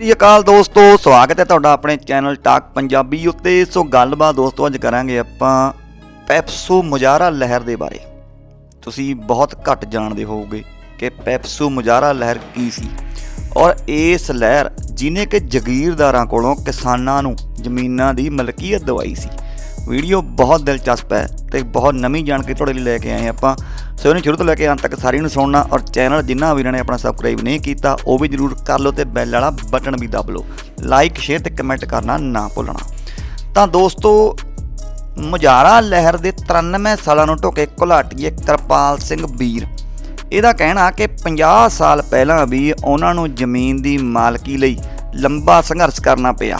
ਸਤਿ ਅਕਾਲ ਦੋਸਤੋ, ਸਵਾਗਤ ਹੈ ਤੁਹਾਡਾ ਆਪਣੇ ਚੈਨਲ ਟਾਕ ਪੰਜਾਬੀ ਉੱਤੇ। ਸੋ ਗੱਲਬਾਤ ਦੋਸਤੋ, ਅੱਜ ਕਰਾਂਗੇ ਆਪਾਂ ਪੈਪਸੂ ਮੁਜਾਰਾ ਲਹਿਰ ਦੇ ਬਾਰੇ। ਤੁਸੀਂ ਬਹੁਤ ਘੱਟ ਜਾਣਦੇ ਹੋਵੋਗੇ ਕਿ ਪੈਪਸੂ ਮੁਜਾਰਾ ਲਹਿਰ ਕੀ ਸੀ। ਔਰ ਇਸ ਲਹਿਰ ਜਿਨੇ ਕਿ ਜ਼ਗੀਰਦਾਰਾਂ ਕੋਲੋਂ ਕਿਸਾਨਾਂ ਨੂੰ ਜ਼ਮੀਨਾਂ ਦੀ ਮਲਕੀਅਤ ਦਵਾਈ ਸੀ। ਵੀਡੀਓ ਬਹੁਤ ਦਿਲਚਸਪ ਹੈ ਤੇ ਬਹੁਤ ਨਵੀਂ ਜਾਣਕਾਰੀ ਤੁਹਾਡੇ ਲਈ ਲੈ ਕੇ ਆਏ ਹਾਂ ਆਪਾਂ। ਸੋ ਇਹਨੂੰ ਸ਼ੁਰੂ ਤੋਂ ਲੈ ਕੇ ਅੰਤ ਤੱਕ ਸਾਰੀ ਨੂੰ ਸੁਣਨਾ ਔਰ ਚੈਨਲ ਜਿਨ੍ਹਾਂ ਵੀਰਾਂ ਨੇ ਆਪਣਾ ਸਬਸਕ੍ਰਾਈਬ ਨਹੀਂ ਕੀਤਾ, ਉਹ ਵੀ ਜਰੂਰ ਕਰ ਲਓ ਤੇ ਬੈਲ ਵਾਲਾ ਬਟਨ ਵੀ ਦਬ ਲਓ। ਲਾਈਕ ਸ਼ੇਅਰ ਤੇ ਕਮੈਂਟ ਕਰਨਾ ਨਾ ਭੁੱਲਣਾ। ਤਾਂ ਦੋਸਤੋ ਮੁਜਾਰਾ ਲਹਿਰ ਦੇ 93 ਸਾਲਾਂ ਨੂੰ ਢੋਕੇ ਘੁਲਾਟੀਏ ਕਿਰਪਾਲ ਸਿੰਘ ਵੀਰ। ਇਹਦਾ ਕਹਿਣਾ ਕਿ 50 ਸਾਲ ਪਹਿਲਾਂ ਵੀ ਉਹਨਾਂ ਨੂੰ ਜ਼ਮੀਨ ਦੀ ਮਾਲਕੀ ਲਈ ਲੰਬਾ ਸੰਘਰਸ਼ ਕਰਨਾ ਪਿਆ।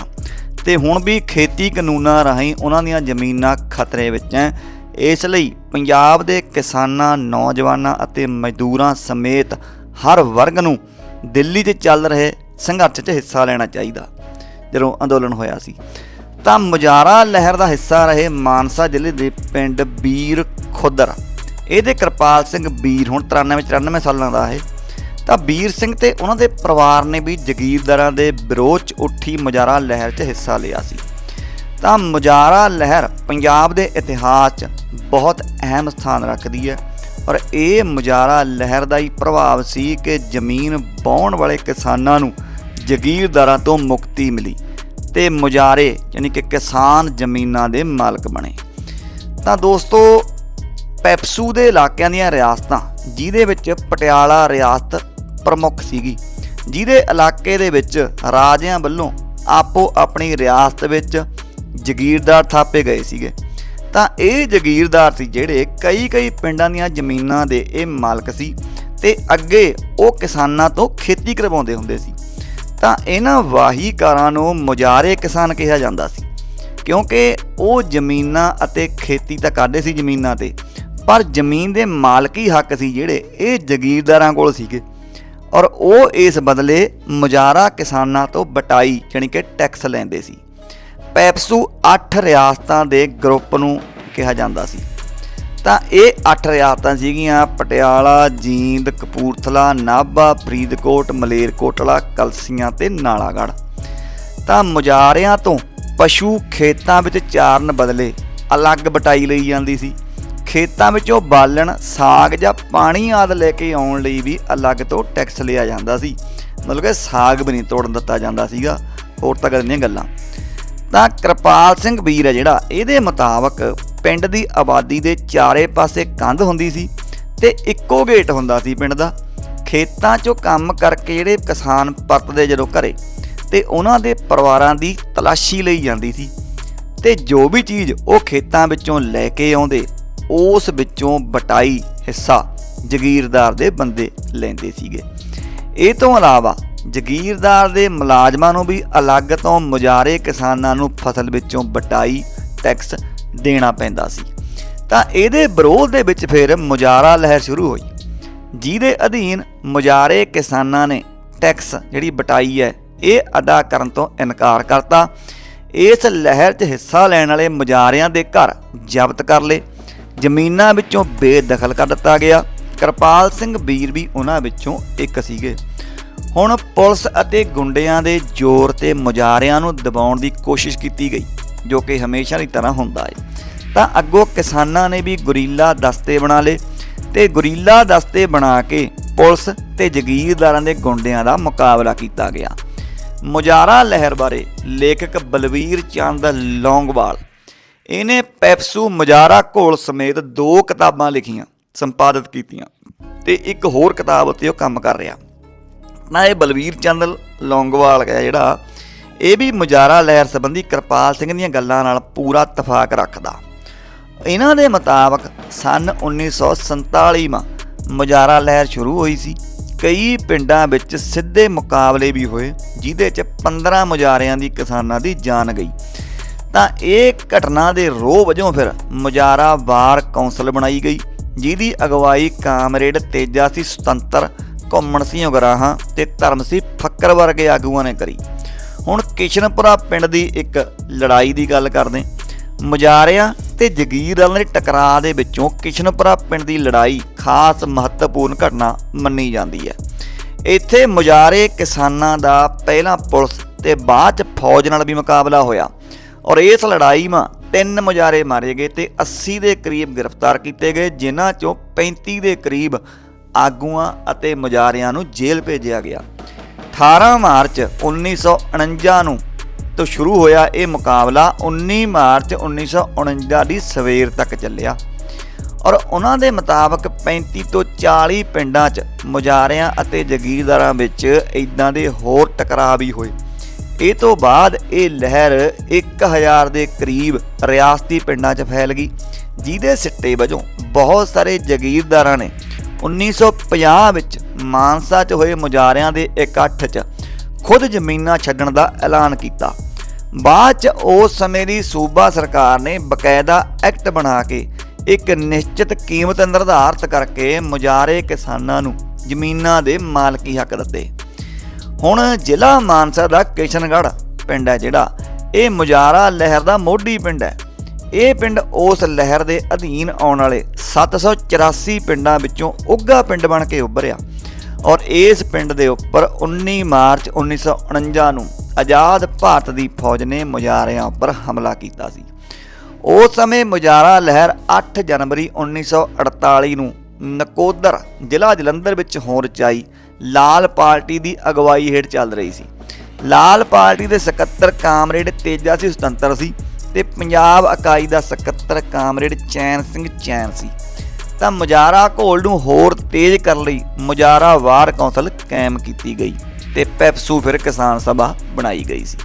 ਤੇ ਹੁਣ ਵੀ ਖੇਤੀ ਕਾਨੂੰਨਾਂ ਰਾਹੀਂ ਉਹਨਾਂ ਦੀਆਂ ਜ਼ਮੀਨਾਂ ਖਤਰੇ ਵਿੱਚ ਐ ਇਸ ਲਈ ਪੰਜਾਬ ਦੇ ਕਿਸਾਨਾਂ, ਨੌਜਵਾਨਾਂ ਅਤੇ ਮਜ਼ਦੂਰਾਂ ਸਮੇਤ ਹਰ ਵਰਗ ਨੂੰ ਦਿੱਲੀ 'ਚ ਚੱਲ ਰਹੇ ਸੰਘਰਸ਼ 'ਚ ਹਿੱਸਾ ਲੈਣਾ ਚਾਹੀਦਾ। ਜਦੋਂ ਅੰਦੋਲਨ ਹੋਇਆ ਸੀ, ਤਾਂ ਮੁਜਾਰਾ ਲਹਿਰ ਦਾ ਹਿੱਸਾ ਰਹੇ ਮਾਨਸਾ ਜ਼ਿਲ੍ਹੇ ਦੇ ਪਿੰਡ ਬੀਰ ਖੁੱਦਰ। ਇਹਦੇ ਕਿਰਪਾਲ ਸਿੰਘ ਬੀਰ, ਹੁਣ 93 94 ਸਾਲਾਂ ਦਾ ਹੈ ਤਾਂ ਵੀਰ ਸਿੰਘ ਤੇ ਉਹਨਾਂ ਦੇ ਪਰਿਵਾਰ ਨੇ ਵੀ ਜਗੀਰਦਾਰਾਂ ਦੇ ਵਿਰੋਧ 'ਚ ਉੱਠੀ ਮੁਜਾਰਾ ਲਹਿਰ 'ਚ ਹਿੱਸਾ ਲਿਆ ਸੀ। ਤਾਂ ਮੁਜਾਰਾ ਲਹਿਰ ਪੰਜਾਬ ਦੇ ਇਤਿਹਾਸ 'ਚ ਬਹੁਤ ਅਹਿਮ ਸਥਾਨ ਰੱਖਦੀ ਹੈ ਔਰ ਇਹ ਮੁਜਾਰਾ ਲਹਿਰ ਦਾ ਹੀ ਪ੍ਰਭਾਵ ਸੀ ਕਿ ਜ਼ਮੀਨ ਵਾਹੁਣ ਵਾਲੇ ਕਿਸਾਨਾਂ ਨੂੰ ਜਗੀਰਦਾਰਾਂ ਤੋਂ ਮੁਕਤੀ ਮਿਲੀ ਤੇ ਮੁਜਾਰੇ ਯਾਨੀ ਕਿ ਕਿਸਾਨ ਜ਼ਮੀਨਾਂ ਦੇ ਮਾਲਕ ਬਣੇ। ਤਾਂ ਦੋਸਤੋ, ਪੈਪਸੂ ਦੇ ਇਲਾਕਿਆਂ ਦੀਆਂ ਰਿਆਸਤਾਂ ਜਿਹਦੇ ਵਿੱਚ ਪਟਿਆਲਾ ਰਿਆਸਤ ਪ੍ਰਮੁੱਖ ਸੀਗੀ। ਜਿਹਦੇ ਇਲਾਕੇ ਦੇ ਵਿੱਚ ਰਾਜਿਆਂ ਵੱਲੋਂ ਆਪੋ ਆਪਣੀ ਰਿਆਸਤ ਵਿੱਚ ਜ਼ਗੀਰਦਾਰ ਥਾਪੇ ਗਏ ਸੀਗੇ। ਤਾਂ ਇਹ ਜ਼ਗੀਰਦਾਰ ਸੀ ਜਿਹੜੇ ਕਈ ਕਈ ਪਿੰਡਾਂ ਦੀਆਂ ਜ਼ਮੀਨਾਂ ਦੇ ਇਹ ਮਾਲਕ ਸੀ ਤੇ ਅੱਗੇ ਉਹ ਕਿਸਾਨਾਂ ਤੋਂ ਖੇਤੀ ਕਰਵਾਉਂਦੇ ਹੁੰਦੇ ਸੀ। ਤਾਂ ਇਹਨਾਂ ਵਾਹੀਕਾਰਾਂ ਨੂੰ ਮੁਜਾਰੇ ਕਿਸਾਨ ਕਿਹਾ ਜਾਂਦਾ ਸੀ। ਕਿਉਂਕਿ ਉਹ ਜ਼ਮੀਨਾਂ ਅਤੇ ਖੇਤੀ ਤਾਂ ਕਰਦੇ ਸੀ ਜ਼ਮੀਨਾਂ ਤੇ ਪਰ ਜ਼ਮੀਨ ਦੇ ਮਾਲਕੀ ਹੱਕ ਸੀ ਜਿਹੜੇ ਇਹ ਜ਼ਗੀਰਦਾਰਾਂ ਕੋਲ ਸੀਗੇ। ਔਰ ਉਹ ਇਸ ਬਦਲੇ ਮੁਜਾਰਾ ਕਿਸਾਨਾਂ ਤੋਂ ਬਟਾਈ ਯਾਨੀ ਕਿ ਟੈਕਸ ਲੈਂਦੇ ਸੀ। ਪੈਪਸੂ 8 ਰਿਆਸਤਾਂ ਦੇ ਗਰੁੱਪ ਨੂੰ ਕਿਹਾ ਜਾਂਦਾ ਸੀ। ਤਾਂ ਇਹ 8 ਰਿਆਸਤਾਂ ਸੀਗੀਆਂ, ਪਟਿਆਲਾ, ਜੀਂਦ, ਕਪੂਰਥਲਾ, ਨਾਭਾ, ਫਰੀਦਕੋਟ, ਮਲੇਰਕੋਟਲਾ, ਕਲਸੀਆਂ ਤੇ ਨਾਲਾਗੜ੍ਹ। ਤਾਂ ਮੁਜਾਰਿਆਂ ਤੋਂ ਪਸ਼ੂ ਖੇਤਾਂ ਵਿੱਚ ਚਾਰਨ ਬਦਲੇ ਅਲੱਗ ਬਟਾਈ ਲਈ ਜਾਂਦੀ ਸੀ। ਖੇਤਾਂ ਵਿੱਚੋਂ ਬਾਲਣ, ਸਾਗ ਜਾਂ ਪਾਣੀ ਆਦ ਲੈ ਕੇ ਆਉਣ ਲਈ ਵੀ ਅਲੱਗ ਤੋਂ ਟੈਕਸ ਲਿਆ ਜਾਂਦਾ ਸੀ। ਮਤਲਬ ਕਿ ਸਾਗ ਵੀ ਨਹੀਂ ਤੋੜਨ ਦਿੱਤਾ ਜਾਂਦਾ ਸੀਗਾ। ਹੋਰ ਤਾਂ ਗੱਲ ਗੱਲਾਂ। ਤਾਂ ਕਿਰਪਾਲ ਸਿੰਘ ਵੀਰ ਹੈ ਜਿਹੜਾ, ਇਹਦੇ ਮੁਤਾਬਕ ਪਿੰਡ ਦੀ ਆਬਾਦੀ ਦੇ ਚਾਰੇ ਪਾਸੇ ਕੰਧ ਹੁੰਦੀ ਸੀ ਤੇ ਇੱਕੋ ਗੇਟ ਹੁੰਦਾ ਸੀ ਪਿੰਡ ਦਾ। ਖੇਤਾਂ 'ਚੋਂ ਕੰਮ ਕਰਕੇ ਜਿਹੜੇ ਕਿਸਾਨ ਪਰਤਦੇ ਜਦੋਂ ਘਰੇ, ਤੇ ਉਹਨਾਂ ਦੇ ਪਰਿਵਾਰਾਂ ਦੀ ਤਲਾਸ਼ੀ ਲਈ ਜਾਂਦੀ ਸੀ। ਤੇ ਜੋ ਵੀ ਚੀਜ਼ ਉਹ ਖੇਤਾਂ ਵਿੱਚੋਂ ਲੈ ਕੇ ਆਉਂਦੇ ਉਸ ਵਿੱਚੋਂ ਬਟਾਈ ਹਿੱਸਾ ਜ਼ਗੀਰਦਾਰ ਦੇ ਬੰਦੇ ਲੈਂਦੇ ਸੀਗੇ। ਇਹ ਤੋਂ ਇਲਾਵਾ ਜ਼ਗੀਰਦਾਰ ਦੇ ਮੁਲਾਜ਼ਮਾਂ ਨੂੰ ਵੀ ਅਲੱਗ ਤੋਂ ਮੁਜਾਰੇ ਕਿਸਾਨਾਂ ਨੂੰ ਫਸਲ ਵਿੱਚੋਂ ਬਟਾਈ ਟੈਕਸ ਦੇਣਾ ਪੈਂਦਾ ਸੀ। ਤਾਂ ਇਹਦੇ ਵਿਰੋਧ ਦੇ ਵਿੱਚ ਫਿਰ ਮੁਜਾਰਾ ਲਹਿਰ ਸ਼ੁਰੂ ਹੋਈ। ਜਿਹਦੇ ਅਧੀਨ ਮੁਜਾਰੇ ਕਿਸਾਨਾਂ ਨੇ ਟੈਕਸ ਜਿਹੜੀ ਬਟਾਈ ਹੈ, ਇਹ ਅਦਾ ਕਰਨ ਤੋਂ ਇਨਕਾਰ ਕਰਤਾ। ਇਸ ਲਹਿਰ 'ਚ ਹਿੱਸਾ ਲੈਣ ਵਾਲੇ ਮੁਜਾਰਿਆਂ ਦੇ ਘਰ ਜ਼ਬਤ ਕਰ ਲਏ। ਜ਼ਮੀਨਾਂ ਵਿੱਚੋਂ ਬੇਦਖਲ ਕਰ ਦਿੱਤਾ ਗਿਆ। ਕਿਰਪਾਲ ਸਿੰਘ ਵੀਰ ਵੀ ਉਹਨਾਂ ਵਿੱਚੋਂ ਇੱਕ ਸੀਗੇ। ਹੁਣ ਪੁਲਿਸ ਅਤੇ ਗੁੰਡਿਆਂ ਦੇ ਜ਼ੋਰ ਤੇ ਮੁਜਾਰਿਆਂ ਨੂੰ ਦਬਾਉਣ ਦੀ ਕੋਸ਼ਿਸ਼ ਕੀਤੀ ਗਈ, ਜੋ ਕਿ ਹਮੇਸ਼ਾ ਦੀ ਤਰ੍ਹਾਂ ਹੁੰਦਾ ਹੈ ਤਾਂ ਅੱਗੋਂ ਕਿਸਾਨਾਂ ਨੇ ਵੀ ਗੁਰੀਲਾ ਦਸਤੇ ਬਣਾ ਲਏ ਤੇ ਗੁਰੀਲਾ ਦਸਤੇ ਬਣਾ ਕੇ ਪੁਲਿਸ ਤੇ ਜਗੀਰਦਾਰਾਂ ਦੇ ਗੁੰਡਿਆਂ ਦਾ ਮੁਕਾਬਲਾ ਕੀਤਾ ਗਿਆ। ਮੁਜਾਰਾ ਲਹਿਰ ਬਾਰੇ ਲੇਖਕ ਬਲਵੀਰ ਚੰਦ ਲੌਂਗਵਾਲ ਇਹਨੇ ਪੈਪਸੂ, ਮੁਜਾਰਾ, ਘੋਲ ਸਮੇਤ ਦੋ ਕਿਤਾਬਾਂ ਲਿਖੀਆਂ, ਸੰਪਾਦਿਤ ਕੀਤੀਆਂ ਤੇ ਇੱਕ ਹੋਰ ਕਿਤਾਬ ਉੱਤੇ ਉਹ ਕੰਮ ਕਰ ਰਿਹਾ। ਨਾ ਇਹ ਬਲਵੀਰ ਚੰਦ ਲੌਂਗਵਾਲ ਹੈ ਜਿਹੜਾ, ਇਹ ਵੀ ਮੁਜਾਰਾ ਲਹਿਰ ਸੰਬੰਧੀ ਕਿਰਪਾਲ ਸਿੰਘ ਦੀਆਂ ਗੱਲਾਂ ਨਾਲ ਪੂਰਾ ਤਫਾਕ ਰੱਖਦਾ। ਇਹਨਾਂ ਦੇ ਮੁਤਾਬਕ ਸੰਨ 1947 ਮਾ ਮਜ਼ਾਰਾ ਲਹਿਰ ਸ਼ੁਰੂ ਹੋਈ ਸੀ। ਕਈ ਪਿੰਡਾਂ ਵਿੱਚ ਸਿੱਧੇ ਮੁਕਾਬਲੇ ਵੀ ਹੋਏ ਜਿਦੇ 'ਚ 15 ਮੁਜਾਰਿਆਂ ਦੀ ਕਿਸਾਨਾਂ ਦੀ ਜਾਨ ਗਈ। ਤਾਂ ਇਹ ਘਟਨਾ ਦੇ ਰੋਹ ਵਜੋਂ ਫਿਰ ਮੁਜਾਰਾ ਵਾਰ ਕੌਂਸਲ ਬਣਾਈ ਗਈ, ਜਿਹਦੀ ਅਗਵਾਈ ਕਾਮਰੇਡ ਤੇਜਾ ਸੀ ਸੁਤੰਤਰ, ਘੁੰਮਣ ਸਿੰਘ ਉਗਰਾਹਾਂ ਤੇ ਧਰਮ ਸੀ ਫੱਕਰ ਵਰਗੇ ਆਗੂਆਂ ਨੇ ਕਰੀ। ਹੁਣ ਕਿਸ਼ਨਪੁਰਾ ਪਿੰਡ ਦੀ ਇੱਕ ਲੜਾਈ ਦੀ ਗੱਲ ਕਰਦੇ ਮੁਜਾਰਿਆਂ ਤੇ ਜਗੀਰਦਾਰਾਂ ਦੇ ਟਕਰਾਅ ਦੇ ਵਿੱਚੋਂ ਕਿਸ਼ਨਪੁਰਾ ਪਿੰਡ ਦੀ ਲੜਾਈ ਖਾਸ ਮਹੱਤਵਪੂਰਨ ਘਟਨਾ ਮੰਨੀ ਜਾਂਦੀ ਹੈ। ਇੱਥੇ ਮੁਜਾਰੇ ਕਿਸਾਨਾਂ ਦਾ ਪਹਿਲਾਂ ਪੁਲਿਸ ਤੇ ਬਾਅਦ ਚ ਫੌਜ ਨਾਲ ਵੀ ਮੁਕਾਬਲਾ ਹੋਇਆ। ਔਰ ਇਸ ਲੜਾਈ 'ਮਾ ਤਿੰਨ ਮੁਜਾਰੇ ਮਾਰੇ ਗਏ ਤੇ 80 ਦੇ ਕਰੀਬ ਗ੍ਰਿਫਤਾਰ ਕੀਤੇ ਗਏ, ਜਿਨ੍ਹਾਂ ਚੋਂ 35 ਦੇ ਕਰੀਬ ਆਗੂਆਂ ਅਤੇ ਮੁਜਾਰਿਆਂ ਨੂੰ ਜੇਲ੍ਹ ਭੇਜਿਆ ਗਿਆ। 18 ਮਾਰਚ 1949 ਨੂੰ ਤੋਂ ਸ਼ੁਰੂ ਹੋਇਆ ਇਹ ਮੁਕਾਬਲਾ। 19 ਮਾਰਚ 1949 ਦੀ ਸਵੇਰ ਤੱਕ ਚੱਲਿਆ। ਔਰ ਉਹਨਾਂ ਦੇ ਮੁਤਾਬਕ 35 ਤੋਂ 40 ਪਿੰਡਾਂ 'ਚ ਮੁਜਾਰਿਆਂ ਅਤੇ ਜਗੀਰਦਾਰਾਂ ਵਿੱਚ ਇਦਾਂ ਦੇ ਹੋਰ ਟਕਰਾਅ ਵੀ ਹੋਏ। ਇਹ ਤੋਂ ਬਾਅਦ ਇਹ ਲਹਿਰ 1000 ਦੇ ਕਰੀਬ ਰਿਆਸਤੀ ਪਿੰਡਾਂ 'ਚ ਫੈਲ ਗਈ, ਜਿਹਦੇ ਸਿੱਟੇ ਵਜੋਂ ਬਹੁਤ ਸਾਰੇ ਜਗੀਰਦਾਰਾਂ ਨੇ 1950 ਵਿੱਚ ਮਾਨਸਾ 'ਚ ਹੋਏ ਮੁਜਾਰਿਆਂ ਦੇ ਇਕੱਠ 'ਚ ਖੁਦ ਜ਼ਮੀਨਾਂ ਛੱਡਣ ਦਾ ਐਲਾਨ ਕੀਤਾ। ਬਾਅਦ 'ਚ ਉਸ ਸਮੇਂ ਦੀ ਸੂਬਾ ਸਰਕਾਰ ਨੇ ਬਕਾਇਦਾ ਐਕਟ ਬਣਾ ਕੇ ਇੱਕ ਨਿਸ਼ਚਿਤ ਕੀਮਤ ਨਿਰਧਾਰਤ ਕਰਕੇ ਮੁਜਾਰੇ ਕਿਸਾਨਾਂ ਨੂੰ ਜ਼ਮੀਨਾਂ ਦੇ ਮਾਲਕੀ ਹੱਕ ਦਿੱਤੇ। ਹੁਣ ਜ਼ਿਲ੍ਹਾ ਮਾਨਸਾ ਦਾ ਕਿਸ਼ਨਗੜ੍ਹ ਪਿੰਡ ਹੈ ਜਿਹੜਾ। ਇਹ ਮੁਜਾਰਾ ਲਹਿਰ ਦਾ ਮੋਢੀ ਪਿੰਡ ਹੈ। ਇਹ ਪਿੰਡ ਉਸ ਲਹਿਰ ਦੇ ਅਧੀਨ ਆਉਣ ਵਾਲੇ 784 ਪਿੰਡਾਂ ਵਿੱਚੋਂ ਉੱਗਾ ਪਿੰਡ ਬਣ ਕੇ ਉੱਭਰਿਆ। ਔਰ ਇਸ ਪਿੰਡ ਦੇ ਉੱਪਰ 19 ਮਾਰਚ 1949 ਨੂੰ ਆਜ਼ਾਦ ਭਾਰਤ ਦੀ ਫੌਜ ਨੇ ਮੁਜਾਰਿਆਂ ਉੱਪਰ ਹਮਲਾ ਕੀਤਾ ਸੀ। ਉਸ ਸਮੇਂ ਮੁਜਾਰਾ ਲਹਿਰ 8 ਜਨਵਰੀ 1948 ਨੂੰ ਨਕੋਦਰ ਜ਼ਿਲ੍ਹਾ ਜਲੰਧਰ ਵਿੱਚ ਹੋਂਦ 'ਚ ਆਈ ਲਾਲ ਪਾਰਟੀ ਦੀ ਅਗਵਾਈ ਹੇਠ ਚੱਲ ਰਹੀ ਸੀ। ਲਾਲ ਪਾਰਟੀ ਦੇ ਸਕੱਤਰ ਕਾਮਰੇਡ ਤੇਜਾ ਸਿੰਘ ਸੁਤੰਤਰ ਸੀ ਤੇ ਪੰਜਾਬ ਇਕਾਈ ਦਾ ਸਕੱਤਰ ਕਾਮਰੇਡ ਚੈਨ ਸਿੰਘ ਚੈਨ ਸੀ। ਤਾਂ ਮੁਜਾਰਾ ਘੋਲ ਨੂੰ ਹੋਰ ਤੇਜ਼ ਕਰਨ ਲਈ ਮੁਜਾਰਾ ਵਾਰ ਕੌਂਸਲ ਕਾਇਮ ਕੀਤੀ ਗਈ ਤੇ ਪੈਪਸੂ ਫਿਰ ਕਿਸਾਨ ਸਭਾ ਬਣਾਈ ਗਈ ਸੀ।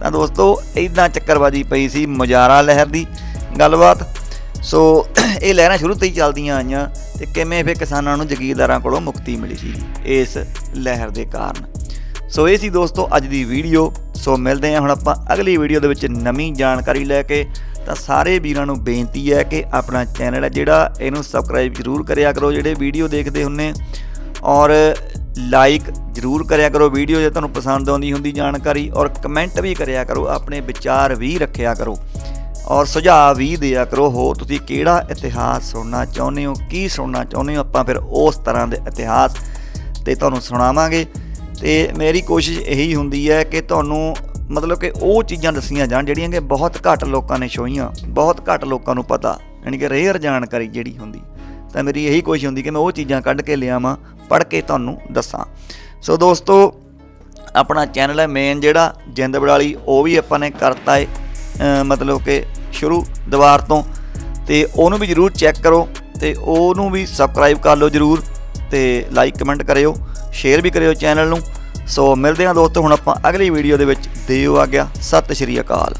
ਤਾਂ ਦੋਸਤੋ ਇਦਾਂ ਚੱਕਰਬਾਜੀ ਪਈ ਸੀ ਮੁਜਾਰਾ ਲਹਿਰ ਦੀ। ਗੱਲਬਾਤ ਸੋ ਇਹ ਲਹਿਰਾਂ ਸ਼ੁਰੂ ਤੋਂ ਹੀ ਚੱਲਦੀਆਂ ਆਈਆਂ ਤੇ ਕਿਵੇਂ ਫਿਰ ਕਿਸਾਨਾਂ ਨੂੰ ਜ਼ਗੀਰਦਾਰਾਂ ਕੋਲੋਂ ਮੁਕਤੀ ਮਿਲੀ ਸੀ ਇਸ ਲਹਿਰ ਦੇ ਕਾਰਨ। ਸੋ ਇਹ ਸੀ ਦੋਸਤੋ ਅੱਜ ਦੀ ਵੀਡੀਓ। ਸੋ ਮਿਲਦੇ ਹਾਂ ਹੁਣ ਆਪਾਂ ਅਗਲੀ ਵੀਡੀਓ ਦੇ ਵਿੱਚ ਨਵੀਂ ਜਾਣਕਾਰੀ ਲੈ ਕੇ। ਤਾਂ ਸਾਰੇ ਵੀਰਾਂ ਨੂੰ ਬੇਨਤੀ ਹੈ ਕਿ ਆਪਣਾ ਚੈਨਲ ਹੈ ਜਿਹੜਾ, ਇਹਨੂੰ ਸਬਸਕ੍ਰਾਈਬ ਜ਼ਰੂਰ ਕਰਿਆ ਕਰੋ ਜਿਹੜੇ ਵੀਡੀਓ ਦੇਖਦੇ ਹੁੰਨੇ। ਔਰ ਲਾਈਕ ਜ਼ਰੂਰ ਕਰਿਆ ਕਰੋ ਵੀਡੀਓ ਜੇ ਤੁਹਾਨੂੰ ਪਸੰਦ ਆਉਂਦੀ ਹੁੰਦੀ ਜਾਣਕਾਰੀ। ਔਰ ਕਮੈਂਟ ਵੀ ਕਰਿਆ ਕਰੋ, ਆਪਣੇ ਵਿਚਾਰ ਵੀ ਰੱਖਿਆ ਕਰੋ। ਔਰ ਸੁਝਾਅ ਵੀ ਦਿਆ ਕਰੋ ਹੋ ਤੁਸੀਂ ਕਿਹੜਾ ਇਤਿਹਾਸ ਸੁਣਨਾ ਚਾਹੁੰਦੇ ਹੋ, ਕੀ ਸੁਣਨਾ ਚਾਹੁੰਦੇ ਹੋ, ਆਪਾਂ ਫਿਰ ਉਸ ਤਰ੍ਹਾਂ ਦੇ ਇਤਿਹਾਸ ਤੇ ਤੁਹਾਨੂੰ ਸੁਣਾਵਾਂਗੇ। ਤੇ ਮੇਰੀ ਕੋਸ਼ਿਸ਼ ਇਹੀ ਹੁੰਦੀ ਹੈ ਕਿ ਤੁਹਾਨੂੰ ਮਤਲਬ ਕਿ ਉਹ ਚੀਜ਼ਾਂ ਦੱਸੀਆਂ ਜਾਣ ਜਿਹੜੀਆਂ ਕਿ ਬਹੁਤ ਘੱਟ ਲੋਕਾਂ ਨੇ ਛੋਈਆਂ, ਬਹੁਤ ਘੱਟ ਲੋਕਾਂ ਨੂੰ ਪਤਾ, ਯਾਨੀ ਕਿ ਰੇਅਰ ਜਾਣਕਾਰੀ ਜਿਹੜੀ ਹੁੰਦੀ। ਤਾਂ ਮੇਰੀ ਇਹੀ ਕੋਸ਼ਿਸ਼ ਹੁੰਦੀ ਕਿ ਮੈਂ ਉਹ ਚੀਜ਼ਾਂ ਕੱਢ ਕੇ ਲਿਆਵਾਂ, ਪੜ੍ਹ ਕੇ ਤੁਹਾਨੂੰ ਦੱਸਾਂ। ਸੋ ਦੋਸਤੋ, ਆਪਣਾ ਚੈਨਲ ਹੈ ਮੇਨ ਜਿਹੜਾ, ਜਿੰਦ ਬੜਾਲੀ ਉਹ ਵੀ ਆਪਾਂ ਨੇ ਕਰਤਾ ਹੈ ਮਤਲਬ ਕਿ ਸ਼ੁਰੂ ਦੀਵਾਰ ਤੋਂ ਤੇ ਉਹਨੂੰ ਵੀ ਜਰੂਰ ਚੈੱਕ ਕਰੋ ਤੇ ਉਹਨੂੰ ਵੀ ਸਬਸਕ੍ਰਾਈਬ ਕਰ ਲਓ ਜਰੂਰ ਤੇ ਲਾਈਕ ਕਮੈਂਟ ਕਰਿਓ ਸ਼ੇਅਰ ਵੀ ਕਰਿਓ ਚੈਨਲ ਨੂੰ। ਸੋ ਮਿਲਦੇ ਹਾਂ ਦੋਸਤੋ, ਹੁਣ ਆਪਾਂ ਅਗਲੀ ਵੀਡੀਓ ਦੇ ਵਿੱਚ। ਦਿਓ ਆ ਗਿਆ ਸਤਿ ਸ਼੍ਰੀ ਅਕਾਲ।